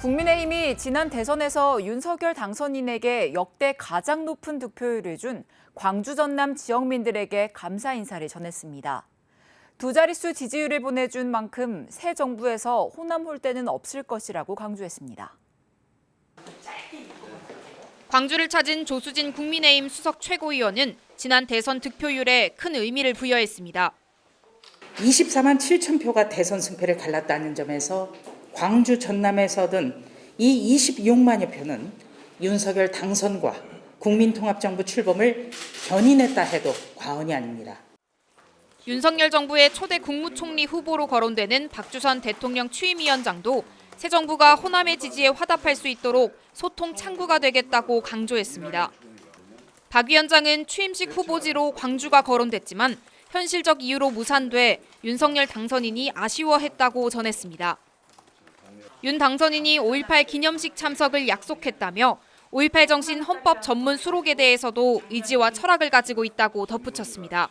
국민의힘이 지난 대선에서 윤석열 당선인에게 역대 가장 높은 득표율을 준 광주 전남 지역민들에게 감사 인사를 전했습니다. 두 자릿수 지지율을 보내준 만큼 새 정부에서 호남 홀대는 없을 것이라고 강조했습니다. 광주를 찾은 조수진 국민의힘 수석 최고위원은 지난 대선 득표율에 큰 의미를 부여했습니다. 24만 7천 표가 대선 승패를 갈랐다는 점에서 광주 전남에서든 이 26만여 표는 윤석열 당선과 국민통합정부 출범을 견인했다 해도 과언이 아닙니다. 윤석열 정부의 초대 국무총리 후보로 거론되는 박주선 대통령 취임위원장도 새 정부가 호남의 지지에 화답할 수 있도록 소통 창구가 되겠다고 강조했습니다. 박 위원장은 취임식 후보지로 광주가 거론됐지만 현실적 이유로 무산돼 윤석열 당선인이 아쉬워했다고 전했습니다. 윤 당선인이 5.18 기념식 참석을 약속했다며 5.18 정신 헌법 전문 수록에 대해서도 의지와 철학을 가지고 있다고 덧붙였습니다.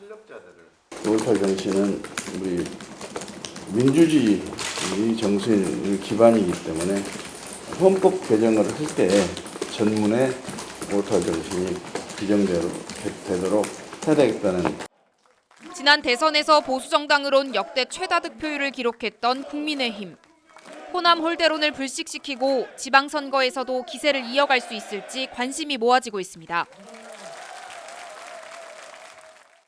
5.18 정신은 우리 민주주의 정신의 기반이기 때문에 헌법 개정을 할 때 전문에 5.18 정신이 규정되도록 해야 되겠다는 지난 대선에서 보수 정당으론 역대 최다 득표율을 기록했던 국민의힘. 호남 홀대론을 불식시키고 지방선거에서도 기세를 이어갈 수 있을지 관심이 모아지고 있습니다.